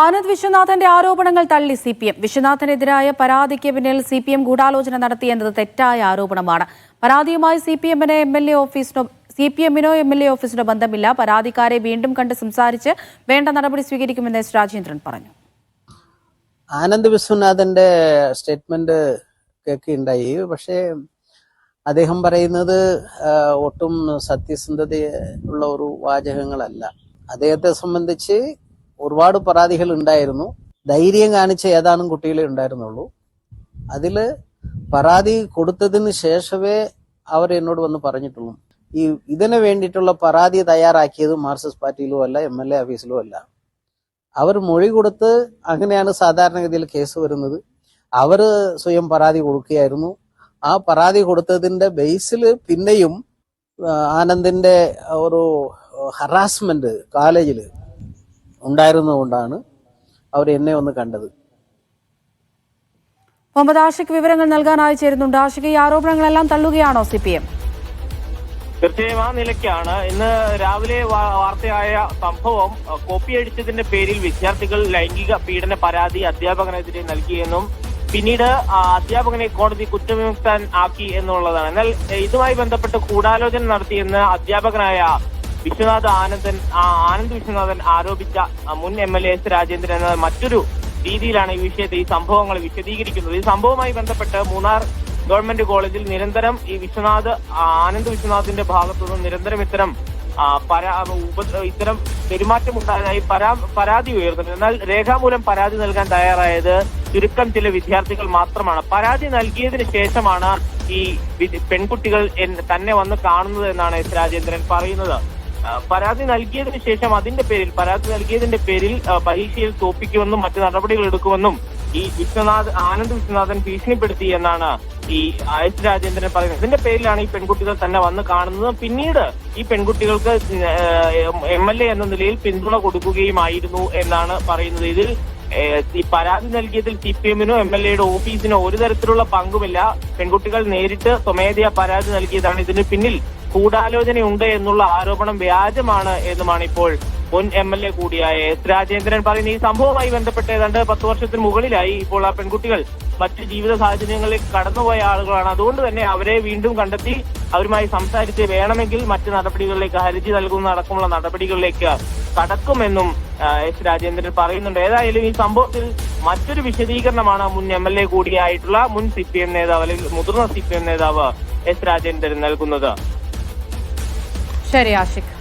ആനന്ദ് വിശ്വനാഥന്റെ ആരോപണങ്ങൾ തള്ളി C P M വിശ്വനാഥനെതിരായ പരാതിക്ക് പിന്നിൽ സി പി എം ഗൂഢാലോചന നടത്തിയെന്നത് തെറ്റായ ആരോപണമാണ്. പരാതിയുമായി സി പി എമ്മിന് എം എൽ എ ഓഫീസിനോ സി പി എമ്മിനോ എം എൽ എ ഓഫീസിനോ ബന്ധമില്ല. പരാതിക്കാരെ വീണ്ടും കണ്ട് സംസാരിച്ച് വേണ്ട നടപടി സ്വീകരിക്കുമെന്ന് എസ് രാജേന്ദ്രൻ പറഞ്ഞു. ആനന്ദ് വിശ്വനാഥന്റെ സ്റ്റേറ്റ്മെന്റ് കേൾക്കുകയുണ്ടായി. പക്ഷേ അദ്ദേഹം പറയുന്നത് ഒട്ടും സത്യസന്ധത ഉള്ള ഒരു വാചകങ്ങളല്ല. അദ്ദേഹത്തെ സംബന്ധിച്ച് ഒരുപാട് പരാതികൾ ഉണ്ടായിരുന്നു. ധൈര്യം കാണിച്ച ഏതാനും കുട്ടികളെ ഉണ്ടായിരുന്നുള്ളൂ. അതിൽ പരാതി കൊടുത്തതിന് ശേഷമേ അവർ എന്നോട് വന്ന് പറഞ്ഞിട്ടുള്ളൂ. ഈ ഇതിന് വേണ്ടിയിട്ടുള്ള പരാതി തയ്യാറാക്കിയത് മാർക്സിസ്റ്റ് പാർട്ടിയിലും അല്ല എം എൽ എ ഓഫീസിലും അല്ല. അവർ മൊഴി കൊടുത്ത് അങ്ങനെയാണ് സാധാരണഗതിയിൽ കേസ് വരുന്നത്. അവർ സ്വയം പരാതി കൊടുക്കുകയായിരുന്നു. ആ പരാതി കൊടുത്തതിന്റെ ബേസിൽ പിന്നെയും ആനന്ദിന്റെ ഒരു ഹറാസ്മെന്റ് കോളേജിൽ ഉണ്ടായിരുന്നതുകൊണ്ടാണ് അവർ എന്നെ ഒന്ന് കണ്ടത്. മുഹമ്മദ് ആഷിഖ് വിവരങ്ങൾ നൽകാനായി ചേരുന്നുണ്ട്. ആഷിഖ് ഈ ആരോപണങ്ങളെല്ലാം തള്ളുകയാണോ സി പി എം തീർച്ചയായും ആ നിലയ്ക്കാണ്. ഇന്ന് രാവിലെ വാർത്തയായ സംഭവം കോപ്പി കോപ്പിയടിച്ചതിന്റെ പേരിൽ വിദ്യാർത്ഥികൾ ലൈംഗിക പീഡന പരാതി അധ്യാപകനെതിരെ നൽകിയെന്നും പിന്നീട് അധ്യാപകനെ കോടതി കുറ്റവിമുക്തൻ ആക്കി എന്നുള്ളതാണ്. എന്നാൽ ഇതുമായി ബന്ധപ്പെട്ട് ഗൂഢാലോചന നടത്തിയെന്ന് അധ്യാപകനായ വിശ്വനാഥ് ആനന്ദൻ ആനന്ദ് വിശ്വനാഥൻ ആരോപിച്ച മുൻ M L A S Rajendran എന്ന മറ്റൊരു രീതിയിലാണ് ഈ വിഷയത്തെ ഈ സംഭവങ്ങൾ വിശദീകരിക്കുന്നത്. ഈ സംഭവവുമായി ബന്ധപ്പെട്ട് മൂന്നാർ ഗവൺമെന്റ് കോളേജിൽ നിരന്തരം ഈ വിശ്വനാഥ് ആനന്ദ് വിശ്വനാഥിന്റെ ഭാഗത്തുനിന്ന് നിരന്തരം ഇത്തരം ഇത്തരം പെരുമാറ്റമുണ്ടായതായി പരാ പരാതി ഉയർന്നിട്ടുണ്ട്. എന്നാൽ രേഖാമൂലം പരാതി നൽകാൻ തയ്യാറായത് ചുരുക്കം ചില വിദ്യാർത്ഥികൾ മാത്രമാണ്. പരാതി നൽകിയതിന് ശേഷമാണ് ഈ പെൺകുട്ടികൾ തന്നെ വന്ന് കാണുന്നത് എന്നാണ് എസ് രാജേന്ദ്രൻ പറയുന്നത്. പരാതി നൽകിയതിനു ശേഷം അതിന്റെ പേരിൽ പരാതി നൽകിയതിന്റെ പേരിൽ പരീക്ഷയിൽ തോപ്പിക്കുമെന്നും മറ്റു നടപടികൾ എടുക്കുമെന്നും ഈ വിശ്വനാഥ് ആനന്ദ് വിശ്വനാഥൻ ഭീഷണിപ്പെടുത്തി എന്നാണ് ഈ എസ് രാജേന്ദ്രൻ പറയുന്നത്. ഇതിന്റെ പേരിലാണ് ഈ പെൺകുട്ടികൾ തന്നെ വന്ന് കാണുന്നത്. പിന്നീട് ഈ പെൺകുട്ടികൾക്ക് എം എൽ എ എന്ന നിലയിൽ പിന്തുണ കൊടുക്കുകയുമായിരുന്നു എന്നാണ് പറയുന്നത്. ഇതിൽ ഈ പരാതി നൽകിയതിൽ സി പി എമ്മിനോ എം എൽ എയുടെ ഓഫീസിനോ ഒരു തരത്തിലുള്ള പങ്കുമില്ല. പെൺകുട്ടികൾ നേരിട്ട് സ്വമേധയാ പരാതി നൽകിയതാണ് ഇതിന് പിന്നിൽ. ഗൂഢാലോചനയുണ്ട് എന്നുള്ള ആരോപണം വ്യാജമാണ് എന്നുമാണ് ഇപ്പോൾ മുൻ എം എൽ എ കൂടിയായ എസ് രാജേന്ദ്രൻ പറയുന്നത്. ഈ സംഭവവുമായി ബന്ധപ്പെട്ട് ഏതാണ്ട് പത്ത് വർഷത്തിന് മുകളിലായി ഇപ്പോൾ ആ പെൺകുട്ടികൾ മറ്റ് ജീവിത സാഹചര്യങ്ങളിൽ കടന്നുപോയ ആളുകളാണ്. അതുകൊണ്ട് തന്നെ അവരെ വീണ്ടും കണ്ടെത്തി അവരുമായി സംസാരിച്ച് വേണമെങ്കിൽ മറ്റ് നടപടികളിലേക്ക് ഹർജി നൽകുന്ന അടക്കമുള്ള നടപടികളിലേക്ക് കടക്കുമെന്നും എസ് രാജേന്ദ്രൻ പറയുന്നുണ്ട്. ഏതായാലും ഈ സംഭവത്തിൽ മറ്റൊരു വിശദീകരണമാണ് മുൻ എം എൽ എ കൂടിയായിട്ടുള്ള മുൻ സി പി എം നേതാവ് അല്ലെങ്കിൽ മുതിർന്ന സി പി എം നേതാവ് എസ് രാജേന്ദ്രൻ നൽകുന്നത്. ശരി ആഷിഖ്